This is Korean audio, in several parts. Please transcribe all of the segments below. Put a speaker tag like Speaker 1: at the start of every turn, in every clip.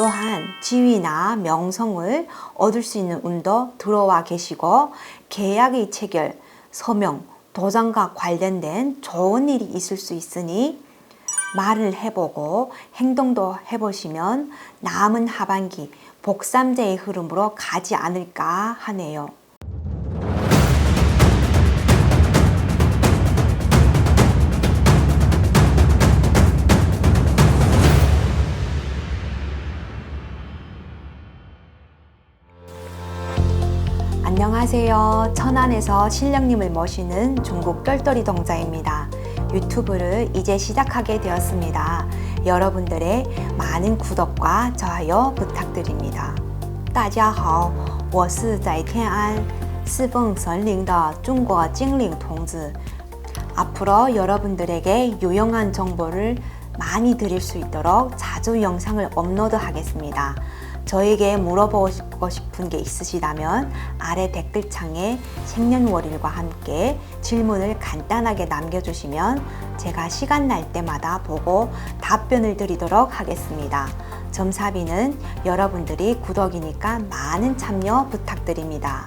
Speaker 1: 또한 지위나 명성을 얻을 수 있는 운도 들어와 계시고 계약의 체결, 서명, 도장과 관련된 좋은 일이 있을 수 있으니 말을 해보고 행동도 해보시면 남은 하반기 복삼제의 흐름으로 가지 않을까 하네요. 안녕하세요. 천안에서 신령님을 모시는 중국 똘똘이 동자입니다. 유튜브를 이제 시작하게 되었습니다. 여러분들의 많은 구독과 좋아요 부탁드립니다. 大家好，我是在天安侍奉神灵的中国精灵同志。 앞으로 여러분들에게 유용한 정보를 많이 드릴 수 있도록 자주 영상을 업로드하겠습니다. 저에게 물어보고 싶은 게 있으시다면 아래 댓글창에 생년월일과 함께 질문을 간단하게 남겨주시면 제가 시간 날 때마다 보고 답변을 드리도록 하겠습니다. 점사비는 여러분들이 구독이니까 많은 참여 부탁드립니다.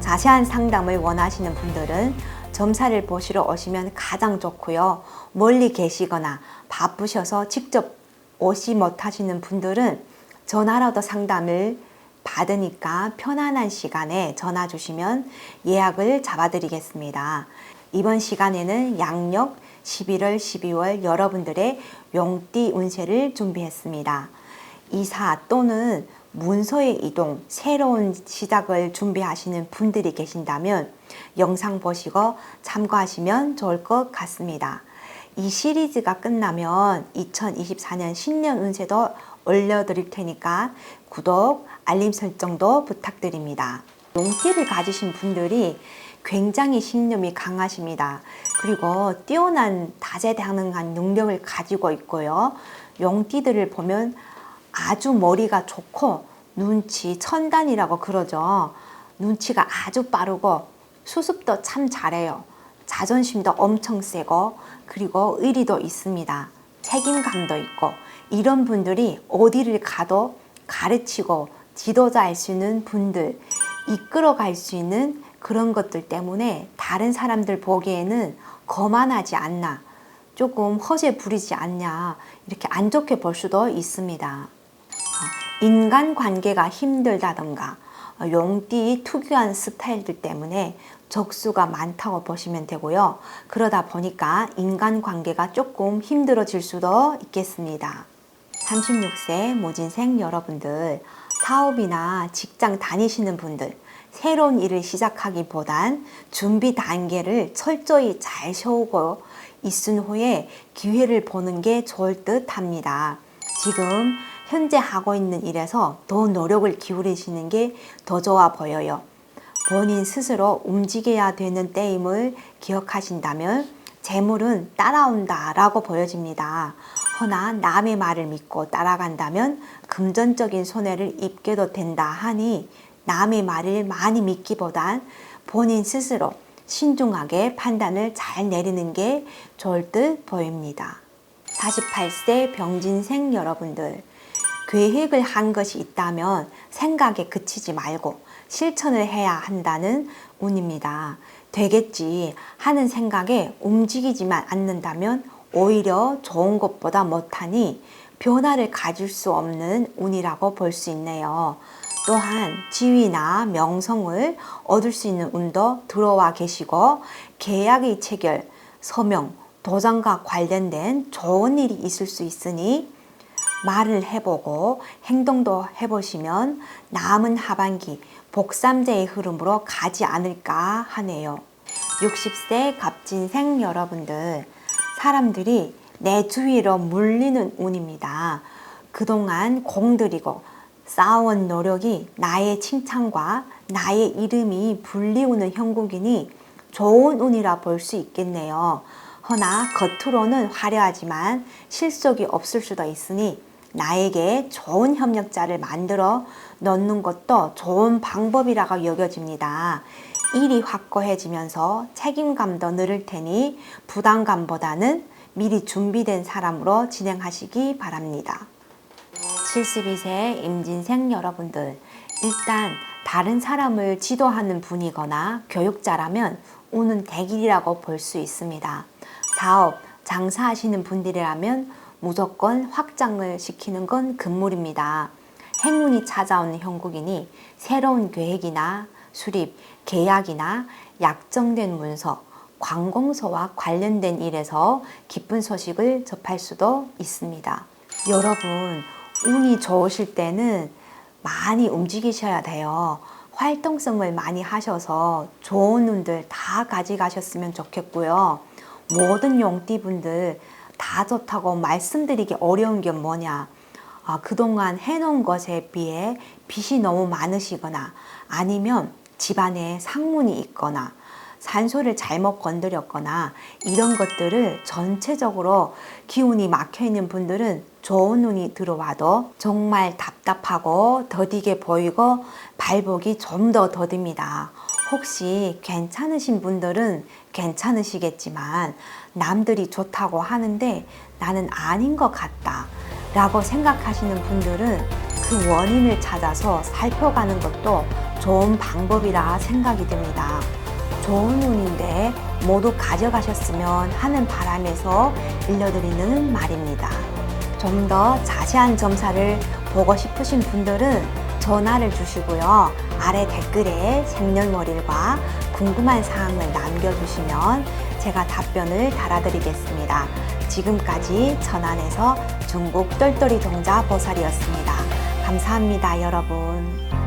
Speaker 1: 자세한 상담을 원하시는 분들은 점사를 보시러 오시면 가장 좋고요. 멀리 계시거나 바쁘셔서 직접 오시 못하시는 분들은 전화로도 상담을 받으니까 편안한 시간에 전화 주시면 예약을 잡아드리겠습니다. 이번 시간에는 양력 11월, 12월 여러분들의 용띠 운세를 준비했습니다. 이사 또는 문서의 이동, 새로운 시작을 준비하시는 분들이 계신다면 영상 보시고 참고하시면 좋을 것 같습니다. 이 시리즈가 끝나면 2024년 신년 운세도 올려드릴 테니까 구독, 알림 설정도 부탁드립니다. 용띠를 가지신 분들이 굉장히 신념이 강하십니다. 그리고 뛰어난 다재다능한 능력을 가지고 있고요. 용띠들을 보면 아주 머리가 좋고 눈치 천단이라고 그러죠. 눈치가 아주 빠르고 수습도 참 잘해요. 자존심도 엄청 세고 그리고 의리도 있습니다. 책임감도 있고 이런 분들이 어디를 가도 가르치고 지도자할 수 있는 분들 이끌어 갈 수 있는 그런 것들 때문에 다른 사람들 보기에는 거만하지 않나 조금 허세 부리지 않냐 이렇게 안 좋게 볼 수도 있습니다. 인간 관계가 힘들다던가 용띠 특유한 스타일들 때문에 적수가 많다고 보시면 되고요. 그러다 보니까 인간 관계가 조금 힘들어질 수도 있겠습니다. 36세 모진생 여러분들, 사업이나 직장 다니시는 분들, 새로운 일을 시작하기보단 준비 단계를 철저히 잘 세우고 있은 후에 기회를 보는 게 좋을 듯 합니다. 지금 현재 하고 있는 일에서 더 노력을 기울이시는 게 더 좋아 보여요. 본인 스스로 움직여야 되는 때임을 기억하신다면 재물은 따라온다라고 보여집니다. 허나 남의 말을 믿고 따라간다면 금전적인 손해를 입게도 된다 하니 남의 말을 많이 믿기보단 본인 스스로 신중하게 판단을 잘 내리는 게 좋을 듯 보입니다. 48세 병진생 여러분들, 계획을 한 것이 있다면 생각에 그치지 말고 실천을 해야 한다는 운입니다. 되겠지 하는 생각에 움직이지만 않는다면 오히려 좋은 것보다 못하니 변화를 가질 수 없는 운이라고 볼 수 있네요. 또한 지위나 명성을 얻을 수 있는 운도 들어와 계시고 계약의 체결, 서명, 도장과 관련된 좋은 일이 있을 수 있으니 말을 해보고 행동도 해보시면 남은 하반기 복삼제의 흐름으로 가지 않을까 하네요. 60세 갑진생 여러분들, 사람들이 내 주위로 물리는 운입니다. 그동안 공들이고 쌓아온 노력이 나의 칭찬과 나의 이름이 불리우는 형국이니 좋은 운이라 볼 수 있겠네요. 허나 겉으로는 화려하지만 실속이 없을 수도 있으니 나에게 좋은 협력자를 만들어 넣는 것도 좋은 방법이라고 여겨집니다. 일이 확고해지면서 책임감도 늘을 테니 부담감보다는 미리 준비된 사람으로 진행하시기 바랍니다. 72세 임진생 여러분들, 일단 다른 사람을 지도하는 분이거나 교육자라면 오는 대길이라고 볼 수 있습니다. 사업, 장사하시는 분들이라면 무조건 확장을 시키는 건 금물입니다. 행운이 찾아오는 형국이니 새로운 계획이나 수립, 계약이나 약정된 문서, 관공서와 관련된 일에서 기쁜 소식을 접할 수도 있습니다. 여러분, 운이 좋으실 때는 많이 움직이셔야 돼요. 활동성을 많이 하셔서 좋은 운들 다 가져가셨으면 좋겠고요. 모든 용띠분들 다 좋다고 말씀드리기 어려운 게 뭐냐. 아, 그동안 해놓은 것에 비해 빚이 너무 많으시거나 아니면 집안에 상문이 있거나 산소를 잘못 건드렸거나 이런 것들을 전체적으로 기운이 막혀 있는 분들은 좋은 운이 들어와도 정말 답답하고 더디게 보이고 발복이 좀 더 더딥니다. 혹시 괜찮으신 분들은 괜찮으시겠지만 남들이 좋다고 하는데 나는 아닌 것 같다 라고 생각하시는 분들은 그 원인을 찾아서 살펴가는 것도 좋은 방법이라 생각이 듭니다. 좋은 운인데 모두 가져가셨으면 하는 바람에서 일러드리는 말입니다. 좀 더 자세한 점사를 보고 싶으신 분들은 전화를 주시고요. 아래 댓글에 생년월일과 궁금한 사항을 남겨주시면 제가 답변을 달아드리겠습니다. 지금까지 천안에서 중국 똘똘이 동자 보살이었습니다. 감사합니다, 여러분.